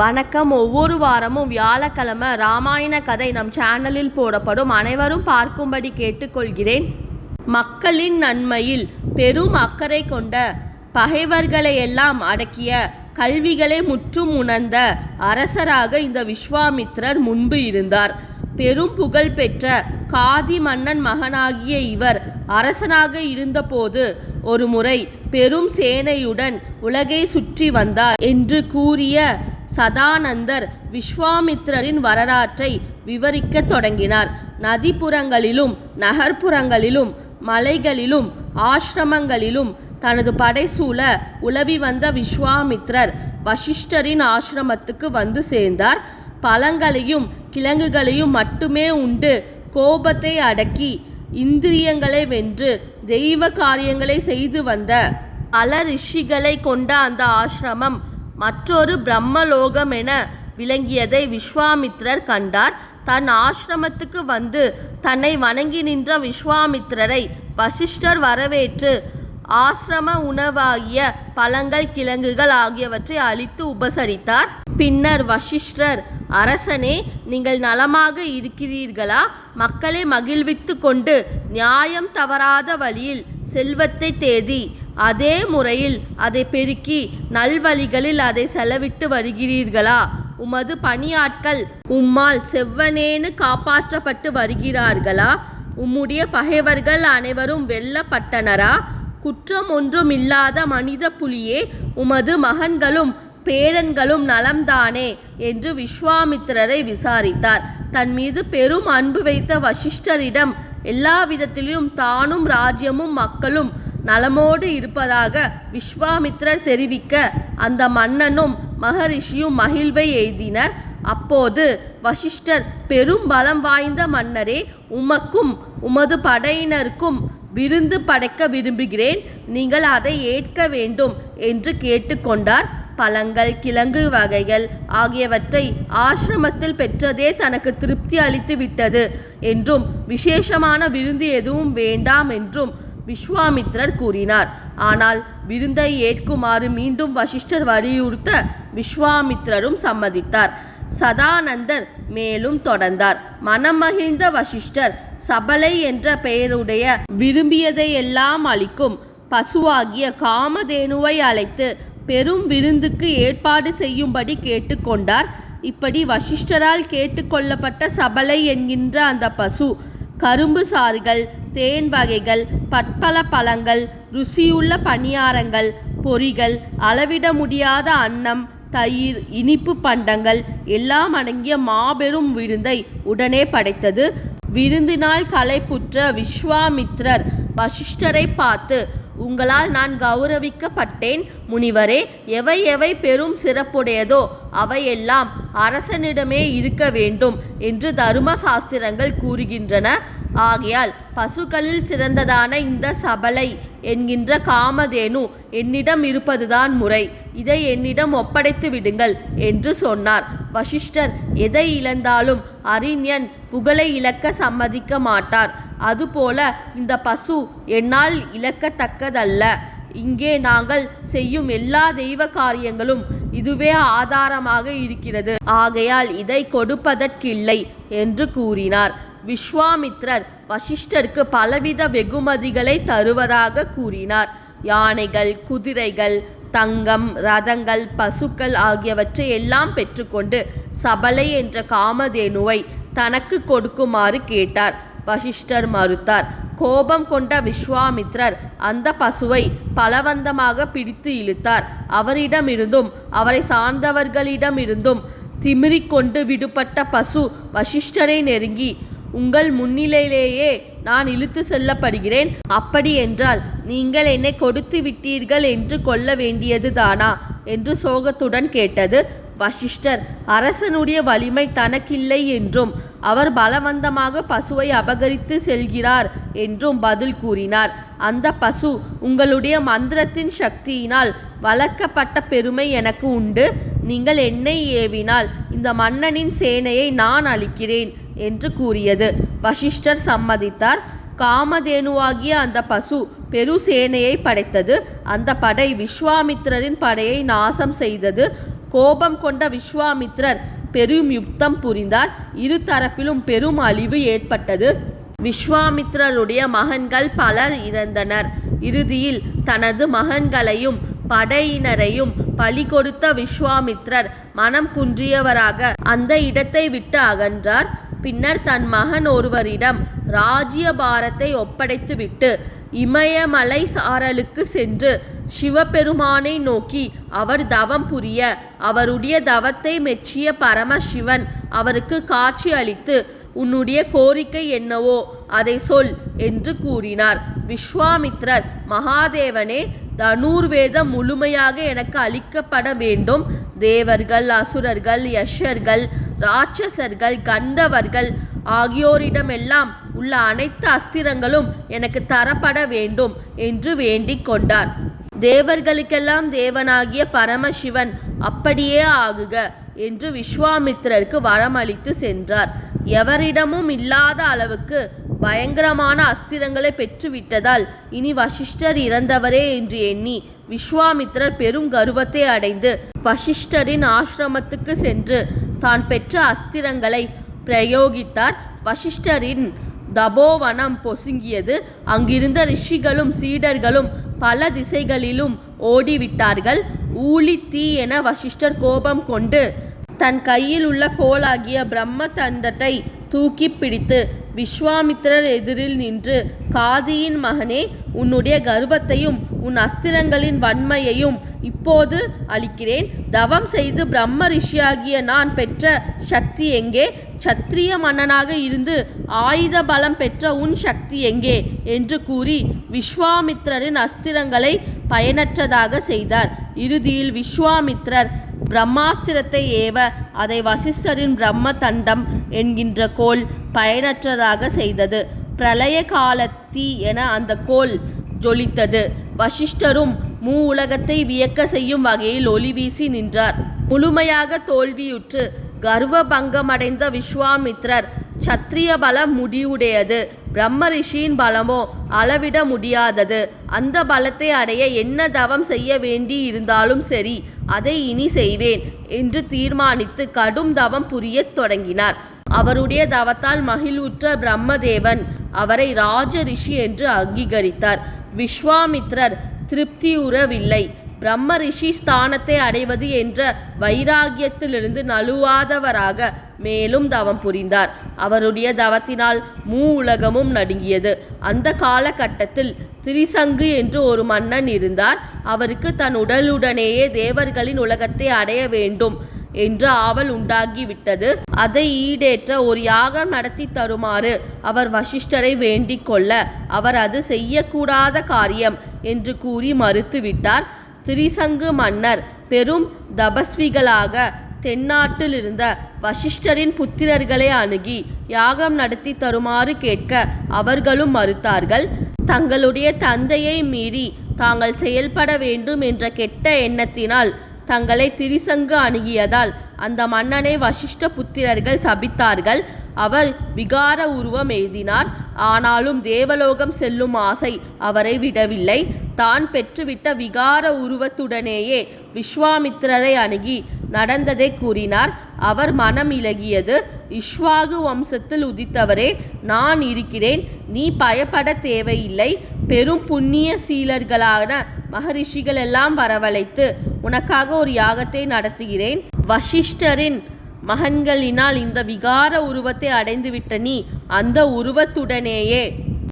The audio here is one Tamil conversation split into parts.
வணக்கம். ஒவ்வொரு வாரமும் வியாழக்கிழமை ராமாயண கதை நம் சேனலில் போடப்படும். அனைவரும் பார்க்கும்படி கேட்டுக்கொள்கிறேன். மக்களின் நன்மையில் பெரும் அக்கறை கொண்ட பகைவர்களை எல்லாம் அடக்கிய கல்விகளை முற்றும் உணர்ந்த அரசராக இந்த விஸ்வாமித்திரர் முன்பு இருந்தார். பெரும் புகழ் பெற்ற காதி மன்னன் மகனாகிய இவர் அரசனாக இருந்தபோது ஒரு முறை பெரும் சேனையுடன் உலகை சுற்றி வந்தார் என்று கூறிய சதானந்தர் விஸ்வாமித்திரரின் வரலாற்றை விவரிக்கத் தொடங்கினார். நதிப்புறங்களிலும் நகர்ப்புறங்களிலும் மலைகளிலும் ஆசிரமங்களிலும் தனது படைசூழ உலவி வந்த விஸ்வாமித்ரர் வசிஷ்டரின் ஆசிரமத்துக்கு வந்து சேர்ந்தார். பழங்களையும் கிழங்குகளையும் மட்டுமே உண்டு கோபத்தை அடக்கி இந்திரியங்களை வென்று தெய்வ காரியங்களை செய்து வந்த பல ரிஷிகளை கொண்ட அந்த ஆசிரமம் மற்றொரு பிரம்மலோகம் என விளங்கியதை விஸ்வாமித்திரர் கண்டார். தன் ஆசிரமத்துக்கு வந்து தன்னை வணங்கி நின்ற விஸ்வாமித்திரரை வசிஷ்டர் வரவேற்று ஆசிரம உணவாகிய பழங்கள் கிழங்குகள் ஆகியவற்றை அளித்து உபசரித்தார். பின்னர் வசிஷ்டர் அரசனே நீங்கள் நலமாக இருக்கிறீர்களா? மக்களை மகிழ்வித்து கொண்டு நியாயம் தவறாத வழியில் செல்வத்தை தேடி அதே முறையில் அதை பெருக்கி நல்வழிகளில் அதை செலவிட்டு வருகிறீர்களா? உமது பணியாட்கள் உம்மால் செவ்வனேன்னு காப்பாற்றப்பட்டு வருகிறார்களா? உம்முடைய பகைவர்கள் அனைவரும் வெல்லப்பட்டனரா? குற்றம் ஒன்றும் இல்லாத மனித புலியே உமது மகன்களும் பேரன்களும் நலம்தானே? என்று விஸ்வாமித்திரரை விசாரித்தார். தன் மீது பெரும் அன்பு வைத்த வசிஷ்டரிடம் எல்லா விதத்திலும் தானும் ராஜ்யமும் மக்களும் நலமோடு இருப்பதாக விஸ்வாமித்திரர் தெரிவிக்க அந்த மன்னனும் மகரிஷியும் மகிழ்வை எய்தினர். அப்போது வசிஷ்டர் பெரும் பலம் வாய்ந்த மன்னரே உமக்கும் உமது படையினருக்கும் விருந்து படைக்க விரும்புகிறேன். நீங்கள் அதை ஏற்க வேண்டும் என்று கேட்டுக்கொண்டார். பழங்கள் கிழங்கு வகைகள் ஆகியவற்றை ஆசிரமத்தில் பெற்றதே தனக்கு திருப்தி அளித்து விட்டது என்றும் விசேஷமான விருந்து எதுவும் வேண்டாம் என்றும் விஸ்வாமித்திரர் கூறினார். ஆனால் விருந்தை ஏற்குமாறு மீண்டும் வசிஷ்டர் வலியுறுத்த விஸ்வாமித்திரரும் சம்மதித்தார். சதானந்தர் மேலும் தொடர்ந்தார். மனம் மகிழ்ந்த வசிஷ்டர் சபலை என்ற பெயருடைய விரும்பியதையெல்லாம் அளிக்கும் பசுவாகிய காமதேனுவை அழைத்து பெரும் விருந்துக்கு ஏற்பாடு செய்யும்படி கேட்டுக்கொண்டார். இப்படி வசிஷ்டரால் கேட்டுக்கொள்ளப்பட்ட சபலை என்கின்ற அந்த பசு கரும்பு சாறுகள் தேன் வகைகள் பற்பல பழங்கள் ருசியுள்ள பணியாரங்கள் பொரிகள் அளவிட முடியாத அன்னம் தயிர் இனிப்பு பண்டங்கள் எல்லாம் அடங்கிய மாபெரும் விருந்தை உடனே படைத்தது. விருந்தினால் களைப்புற்ற விஸ்வாமித்ரர் வசிஷ்டரை பார்த்து உங்களால் நான் கௌரவிக்கப்பட்டேன். முனிவரே எவை எவை பெரும் சிறப்புடையதோ அவையெல்லாம் அரசனிடமே இருக்க வேண்டும் என்று தர்ம சாஸ்திரங்கள் கூறுகின்றன. ஆகையால் பசுக்களில் சிறந்ததான இந்த சபலை என்கின்ற காமதேனு என்னிடம் இருப்பதுதான் முறை. இதை என்னிடம் ஒப்படைத்து விடுங்கள் என்று சொன்னார். வசிஷ்டர் எதை இழந்தாலும் அறிஞன் புகழை இழக்க சம்மதிக்க மாட்டார். அதுபோல இந்த பசு என்னால் இழக்கத்தக்கதல்ல. இங்கே நாங்கள் செய்யும் எல்லா தெய்வ காரியங்களும் இதுவே ஆதாரமாக இருக்கிறது. ஆகையால் இதை கொடுப்பதற்கில்லை என்று கூறினார். விஸ்வாமித்ரர் வசிஷ்டருக்கு பலவித வெகுமதிகளை தருவதாக கூறினார். யானைகள் குதிரைகள் தங்கம் ரதங்கள் பசுக்கள் ஆகியவற்றை எல்லாம் பெற்றுக்கொண்டு சபலை என்ற காமதேனுவை தனக்கு கொடுக்குமாறு கேட்டார். வசிஷ்டர் மறுத்தார். கோபம் கொண்ட விஸ்வாமித்ரர் அந்த பசுவை பலவந்தமாக பிடித்து இழுத்தார். அவரிடமிருந்தும் அவரை சார்ந்தவர்களிடமிருந்தும் திமிரிக்கொண்டு விடுபட்ட பசு வசிஷ்டரை நெருங்கி உங்கள் முன்னிலையிலேயே நான் இழுத்து செல்லப்படுகிறேன். அப்படி என்றால் நீங்கள் என்னை கொடுத்து விட்டீர்கள் என்று கொள்ள வேண்டியது தானா என்று சோகத்துடன் கேட்டது. வசிஷ்டர் அரசனுடைய வலிமை தனக்கில்லை என்றும் அவர் பலவந்தமாக பசுவை அபகரித்து செல்கிறார் என்றும் பதில் கூறினார். அந்த பசு உங்களுடைய மந்திரத்தின் சக்தியினால் வளர்க்கப்பட்ட பெருமை எனக்கு உண்டு. நீங்கள் என்னை ஏவினால் இந்த மன்னனின் சேனையை நான் அளிக்கிறேன் என்று கூறியது. வசிஷ்டர் சம்மதித்தார். காமதேனுவாகிய அந்த பசு பெரு சேனையை படைத்தது. அந்த படை விஸ்வாமித்திரரின் படையை நாசம் செய்தது. கோபம் கொண்ட விஸ்வாமித்ரர் பெரும் யுத்தம் புரிந்தார். இரு தரப்பிலும் பெரும் அழிவு ஏற்பட்டது. விஸ்வாமித்ரருடைய மகன்கள் பலர் இறந்தனர். இறுதியில் தனது மகன்களையும் படையினரையும் பலி கொடுத்த விஸ்வாமித்ரர் மனம் குன்றியவராக அந்த இடத்தை விட்டு அகன்றார். பின்னர் தன் மகன் ஒருவரிடம் ராஜ்யபாரத்தை ஒப்படைத்துவிட்டு இமயமலை சாரலுக்கு சென்று சிவபெருமானை நோக்கி அவர் தவம் புரிய அவருடைய தவத்தை மெச்சிய பரமசிவன் அவருக்கு காட்சி அளித்து உன்னுடைய கோரிக்கை என்னவோ அதை சொல் என்று கூறினார். விஸ்வாமித்ரர் மகாதேவனே தனுர்வேதம் முழுமையாக எனக்கு அளிக்கப்பட வேண்டும். தேவர்கள் அசுரர்கள் யஷர்கள் ராட்சசர்கள் கந்தவர்கள் ஆகியோரிடமெல்லாம் உள்ள அனைத்து அஸ்திரங்களும் எனக்கு தரப்பட வேண்டும் என்று வேண்டிக் கொண்டார். தேவர்களுக்கெல்லாம் தேவனாகிய பரமசிவன் அப்படியே ஆகுக என்று விஸ்வாமித்திரருக்கு வரமளித்து சென்றார். எவரிடமும் இல்லாத அளவுக்கு பயங்கரமான அஸ்திரங்களை பெற்றுவிட்டதால் இனி வசிஷ்டர் இறந்தவரே என்று எண்ணி விஸ்வாமித்திரர் பெரும் கர்வத்தை அடைந்து வசிஷ்டரின் ஆசிரமத்துக்கு சென்று தான் பெற்ற அஸ்திரங்களை பிரயோகித்தார். வசிஷ்டரின் தபோவனம் பொசுங்கியது. அங்கிருந்த ரிஷிகளும் சீடர்களும் பல திசைகளிலும் ஓடிவிட்டார்கள். ஊழி தீ என வசிஷ்டர் கோபம் கொண்டு தன் கையில் உள்ள கோலாகிய பிரம்ம தண்டத்தை தூக்கி பிடித்து விஸ்வாமித்திரர் எதிரில் நின்று காதியின் மகனே உன்னுடைய கர்வத்தையும் உன் அஸ்திரங்களின் வன்மையையும் இப்போது அளிக்கிறேன் தவம் செய்து பிரம்ம ரிஷியாகிய நான் பெற்ற சக்தி எங்கே? சத்திரிய மன்னனாக இருந்து ஆயுத பலம் பெற்ற உன் சக்தி எங்கே? என்று கூறி விஸ்வாமித்திரரின் அஸ்திரங்களை பயனற்றதாக செய்தார். இறுதியில் விஸ்வாமித்திரர் பிரம்மாஸ்திரத்தை ஏவ அதை வசிஷ்டரின் பிரம்ம தண்டம் என்கின்ற கோல் பயனற்றதாக செய்தது. பிரளய காலத்தி என அந்த கோல் ஜொலித்தது. வசிஷ்டரும் மூ உலகத்தை வியக்க செய்யும் வகையில் ஒளி வீசி நின்றார். முழுமையாக தோல்வியுற்று கர்வபங்கமடைந்த விஸ்வாமித்ரர் சத்திரிய பலம் முடிவுடையது. பிரம்ம ரிஷியின் பலமோ அளவிட முடியாதது. அந்த பலத்தை அடைய என்ன தவம் செய்ய வேண்டி இருந்தாலும் சரி அதை இனி செய்வேன் என்று தீர்மானித்து கடும் தவம் புரியத் தொடங்கினார். அவருடைய தவத்தால் மகிழ்வுற்ற பிரம்மதேவன் அவரை ராஜ ரிஷி என்று அங்கீகரித்தார். விஸ்வாமித்ரர் திருப்தியுறவில்லை பிரம்ம ரிஷி ஸ்தானத்தை அடைவது என்ற வைராகியத்திலிருந்து நழுவாதவராக மேலும் தவம் புரிந்தார். அவருடைய தவத்தினால் மூ உலகமும் நடுங்கியது. அந்த காலகட்டத்தில் திரிசங்கு என்று ஒரு மன்னன் இருந்தார். அவருக்கு தன் உடலுடனேயே தேவர்களின் உலகத்தை அடைய வேண்டும் என்ற ஆவல் உண்டாகிவிட்டது. அதை ஈடேற்ற ஒரு யாகம் நடத்தி தருமாறு அவர் வசிஷ்டரை வேண்டிக் கொள்ள அவர் அது செய்யக்கூடாத காரியம் என்று கூறி மறுத்துவிட்டார். திரிசங்கு மன்னர் பெரும் தபஸ்விகளாக தென்னாட்டில் இருந்த வசிஷ்டரின் புத்திரர்களை அணுகி யாகம் நடத்தி தருமாறு கேட்க அவர்களும் மறுத்தார்கள். தங்களுடைய தந்தையை மீறி தாங்கள் செயல்பட வேண்டும் என்ற கெட்ட எண்ணத்தினால் தங்களை திரிசங்கு அணுகியதால் அந்த மன்னனை வசிஷ்ட புத்திரர்கள் சபித்தார்கள். அவர் விகார உருவம் எழுதினார். ஆனாலும் தேவலோகம் செல்லும் ஆசை அவரை விடவில்லை. தான் பெற்றுவிட்ட விகார உருவத்துடனேயே விஸ்வாமித்திரரை அணுகி நடந்ததை கூறினார். அவர் மனம் இலகியது. இஷ்வாகு வம்சத்தில் உதித்தவரே நான் இருக்கிறேன். நீ பயப்பட தேவையில்லை. பெரும் புண்ணிய சீலர்களான மகரிஷிகள் எல்லாம் வரவழைத்து உனக்காக ஒரு யாகத்தை நடத்துகிறேன். வசிஷ்டரின் மகன்களினால் இந்த விகார உருவத்தை அடைந்துவிட்ட நீ அந்த உருவத்துடனேயே.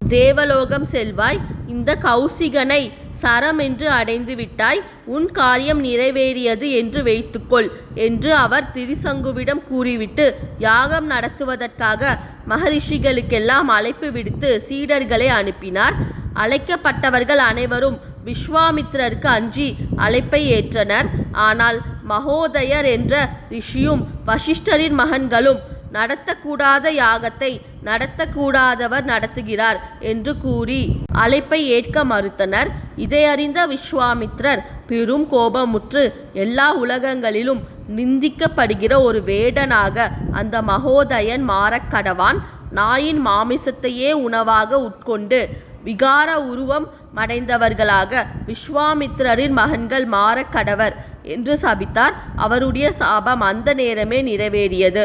தேவலோகம் செல்வாய் இந்த கௌசிகனை சரம் என்று அடைந்து விட்டாய் உன் காரியம் நிறைவேறியது என்று வைத்துக்கொள் என்று அவர் திரிசங்குவிடம் கூறிவிட்டு யாகம் நடத்துவதற்காக மகரிஷிகளுக்கெல்லாம் அழைப்பு விடுத்து சீடர்களை அனுப்பினார். அழைக்கப்பட்டவர்கள் அனைவரும் விஸ்வாமித்திரருக்கு அஞ்சி அழைப்பை ஏற்றனர். ஆனால் மகோதயர் என்ற ரிஷியும் வசிஷ்டரின் மகன்களும் நடத்தக்கூடாத யாகத்தை நடத்தக்கூடாதவர் நடத்துகிறார் என்று கூறி அழைப்பை ஏற்க மறுத்தனர். இதை அறிந்த விஸ்வாமித்ரர் பெரும் கோபமுற்று எல்லா உலகங்களிலும் நிந்திக்கப்படுகிற ஒரு வேடனாக அந்த மகோதயன் மாறக்கடவான் நாயின் மாமிசத்தையே உணவாக உட்கொண்டு விகார உருவம் மடைந்தவர்களாக விஸ்வாமித்திரரின் மகன்கள் மாறக் கடவர். என்று சபித்தார். அவருடைய சாபம் அந்த நேரமே நிறைவேறியது.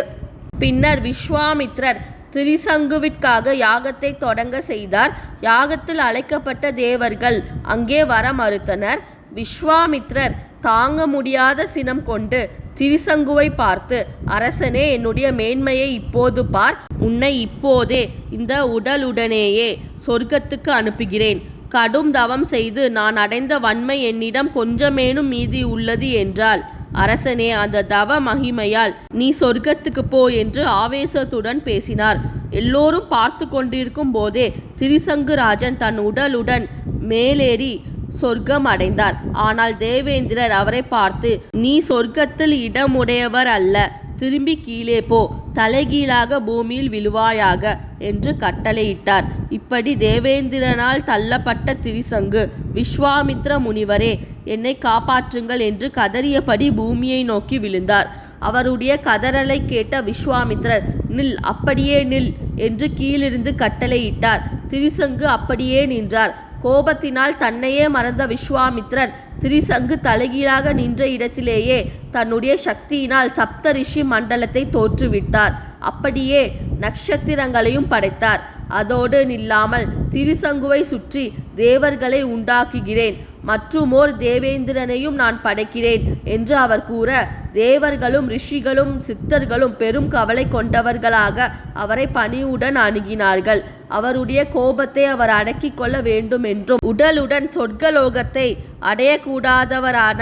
பின்னர் விஸ்வாமித்ரர் திரிசங்குவிற்காக யாகத்தை தொடங்க செய்தார். யாகத்தில் அழைக்கப்பட்ட தேவர்கள் அங்கே வர மறுத்தனர். விஸ்வாமித்ரர் தாங்க முடியாத சினம் கொண்டு திரிசங்குவை பார்த்து அரசனே என்னுடைய மேன்மையை இப்போது பார். உன்னை இப்போதே இந்த உடலுடனேயே சொர்க்கத்துக்கு அனுப்புகிறேன். கடும் தவம் செய்து நான் அடைந்த வன்மை என்னிடம் கொஞ்சமேனும் மீதி உள்ளது என்றால் அரசனே அந்த தவ மகிமையால் நீ சொர்க்கத்துக்கு போ என்று ஆவேசத்துடன் பேசினார். எல்லோரும் பார்த்து கொண்டிருக்கும் போதே திரிசங்குராஜன் தன் உடலுடன் மேலேறி சொர்க்கம் அடைந்தார். ஆனால் தேவேந்திரர் அவரை பார்த்து நீ சொர்க்கத்தில் இடமுடையவர் அல்ல. திரும்பி கீழே போ தலைகீழாக பூமியில் விழுவாயாக என்று கட்டளையிட்டார். இப்படி தேவேந்திரனால் தள்ளப்பட்ட திரிசங்கு விஸ்வாமித்ர முனிவரே என்னை காப்பாற்றுங்கள் என்று கதறியபடி பூமியை நோக்கி விழுந்தார். அவருடைய கதறலை கேட்ட விஸ்வாமித்ரர் நில் அப்படியே நில் என்று கீழிருந்து கட்டளையிட்டார். திரிசங்கு அப்படியே நின்றார். கோபத்தினால் தன்னையே மறந்த விஸ்வாமித்ரன் திரிசங்கு தலைகீழாக நின்ற இடத்திலேயே தன்னுடைய சக்தியினால் சப்தரிஷி மண்டலத்தை தோற்றுவிட்டார். அப்படியே நட்சத்திரங்களையும் படைத்தார். அதோடு நில்லாமல் திருசங்குவை சுற்றி தேவர்களை உண்டாக்குகிறேன். மற்றுமோர் தேவேந்திரனையும் நான் படைக்கிறேன் என்று அவர் கூற தேவர்களும் ரிஷிகளும் சித்தர்களும் பெரும் கவலை கொண்டவர்களாக அவரை பணியுடன் அணுகினார்கள். அவருடைய கோபத்தை அவர் அடக்கிக் கொள்ள வேண்டும் என்றும் உடலுடன் சொர்க்கலோகத்தை அடையக்கூடாதவரான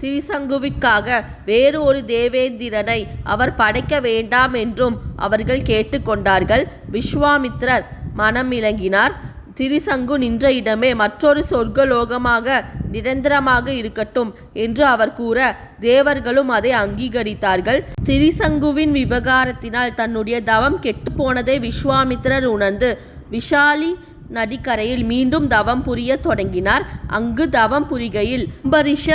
திரிசங்குவிற்காக வேறு ஒரு தேவேந்திரனை அவர் படைக்க வேண்டாம் என்றும் அவர்கள் கேட்டுக்கொண்டார்கள். விஸ்வாமித்ரர் மனம் திரிசங்கு நின்ற இடமே மற்றொரு சொர்க்கலோகமாக நிரந்தரமாக இருக்கட்டும் என்று அவர் கூற தேவர்களும் அதை அங்கீகரித்தார்கள். திரிசங்குவின் விவகாரத்தினால் தன்னுடைய தவம் கெட்டுப்போனதை விஸ்வாமித்ரர் உணர்ந்து விஷாலி நதிக்கரையில் மீண்டும் தவம் புரிய தொடங்கினார். அங்கு தவம் புரிகையில் கும்பரிஷ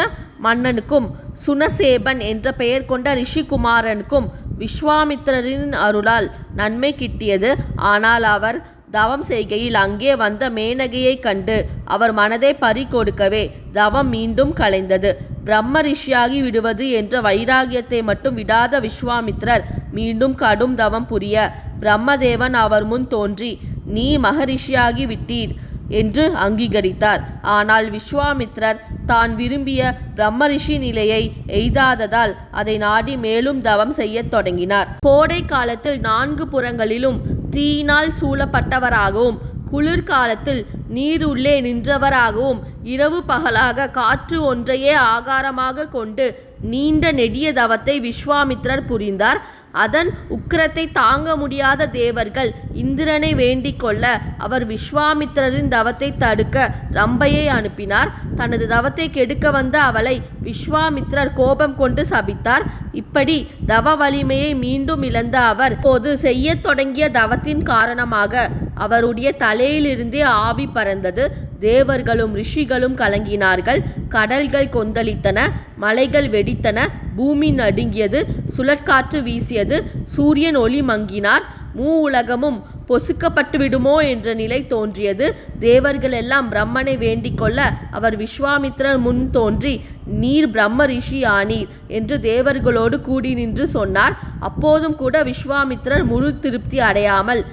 மன்னனுக்கும் சுனசேபன் என்ற பெயர் கொண்ட ரிஷிகுமாரனுக்கும் விஸ்வாமித்திரரின் அருளால் நன்மை கிட்டியது. ஆனால் அவர் தவம் செய்கையில் அங்கே வந்த மேனகையை கண்டு அவர் மனதை பறி கொடுக்கவே தவம் மீண்டும் கலைந்தது. பிரம்ம ரிஷியாகி விடுவது என்ற வைராகியத்தை மட்டும் விடாத விஸ்வாமித்ரர் மீண்டும் கடும் தவம் புரிய பிரம்மதேவன் அவர் முன் தோன்றி நீ மகரிஷியாகி விட்டீர் என்று அங்கீகரித்தார். ஆனால் விஸ்வாமித்ரர் தான் விரும்பிய பிரம்மரிஷி நிலையை எய்தாததால் அதை நாடி மேலும் தவம் செய்யத் தொடங்கினார். கோடை காலத்தில் நான்கு புறங்களிலும் தீயினால் சூழப்பட்டவராகவும் குளிர்காலத்தில் நீருள்ளே நின்றவராகவும் இரவு பகலாக காற்று ஒன்றையே ஆகாரமாக கொண்டு நீண்ட நெடிய தவத்தை விஸ்வாமித்ரர் புரிந்தார். அதன் உக்கிரத்தை தாங்க முடியாத தேவர்கள் இந்திரனை வேண்டிக் கொள்ள அவர் விஸ்வாமித்திரரின் தவத்தை தடுக்க ரம்பையை அனுப்பினார். தனது தவத்தை கெடுக்க வந்த அவளை விஸ்வாமித்ரர் கோபம் கொண்டு சபித்தார். இப்படி தவ வலிமையை மீண்டும் இழந்த அவர் போது செய்ய தொடங்கிய தவத்தின் காரணமாக அவருடைய தலையிலிருந்தே ஆவி பறந்தது. தேவர்களும் ரிஷிகளும் கலங்கினார்கள். கடல்கள் கொந்தளித்தன. மலைகள் வெடித்தன. பூமி நடுங்கியது சுழற்காற்று வீசியது சூரியன் ஒளி மங்கினார். மூ உலகமும் பொசுக்கப்பட்டு விடுமோ என்ற நிலை தோன்றியது. தேவர்கள் எல்லாம் பிரம்மனை வேண்டிக் கொள்ள அவர் விஸ்வாமித்திரர் முன் தோன்றி நீர் பிரம்ம ரிஷி ஆனீர் என்று தேவர்களோடு கூடி நின்று சொன்னார். அப்போதும் கூட விஸ்வாமித்திரர் முழு திருப்தி அடையாமல்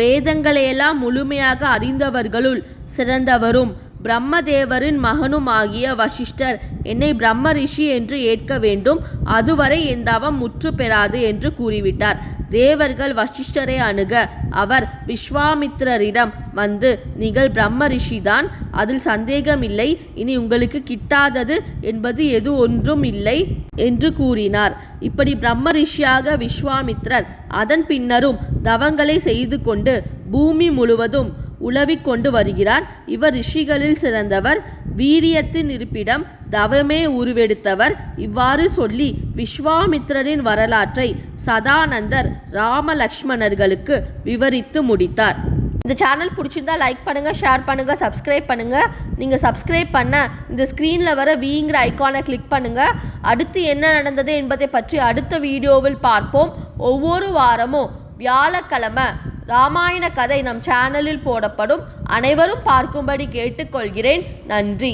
வேதங்களையெல்லாம் முழுமையாக அறிந்தவர்களுள் சிறந்தவரும் பிரம்மதேவரின் மகனுமாகிய வசிஷ்டர் என்னை பிரம்ம ரிஷி என்று ஏற்க வேண்டும். அதுவரை என் தவம் முற்று பெறாது என்று கூறிவிட்டார். தேவர்கள் வசிஷ்டரை அணுக அவர் விஸ்வாமித்திரரிடம் வந்து நீங்கள் பிரம்ம ரிஷிதான் அதில் சந்தேகமில்லை இனி உங்களுக்கு கிட்டாதது என்பது எது ஒன்றும் இல்லை என்று கூறினார். இப்படி பிரம்ம ரிஷியாக விஸ்வாமித்ரர் அதன் பின்னரும் தவங்களை செய்து கொண்டு பூமி முழுவதும் உலவிக் கொண்டு வருகிறார். இவர் ரிஷிகளில் சிறந்தவர். வீரியத்தின் இருப்பிடம் தவமே உருவெடுத்தவர். இவ்வாறு சொல்லி விஸ்வாமித்திரரின் வரலாற்றை சதானந்தர் ராம லக்ஷ்மணர்களுக்கு விவரித்து முடித்தார். இந்த சேனல் பிடிச்சிருந்தா லைக் பண்ணுங்கள் ஷேர் பண்ணுங்கள் சப்ஸ்கிரைப் பண்ணுங்கள் நீங்கள் சப்ஸ்கிரைப் பண்ண இந்த ஸ்க்ரீனில் வர வீங்கிற ஐக்கானை கிளிக் பண்ணுங்கள் அடுத்து என்ன நடந்தது என்பதை பற்றி அடுத்த வீடியோவில் பார்ப்போம். ஒவ்வொரு வாரமும் வியாழக்கிழமை ராமாயண கதை நம் சேனலில் போடப்படும். அனைவரும் பார்க்கும்படி கேட்டுக்கொள்கிறேன். நன்றி.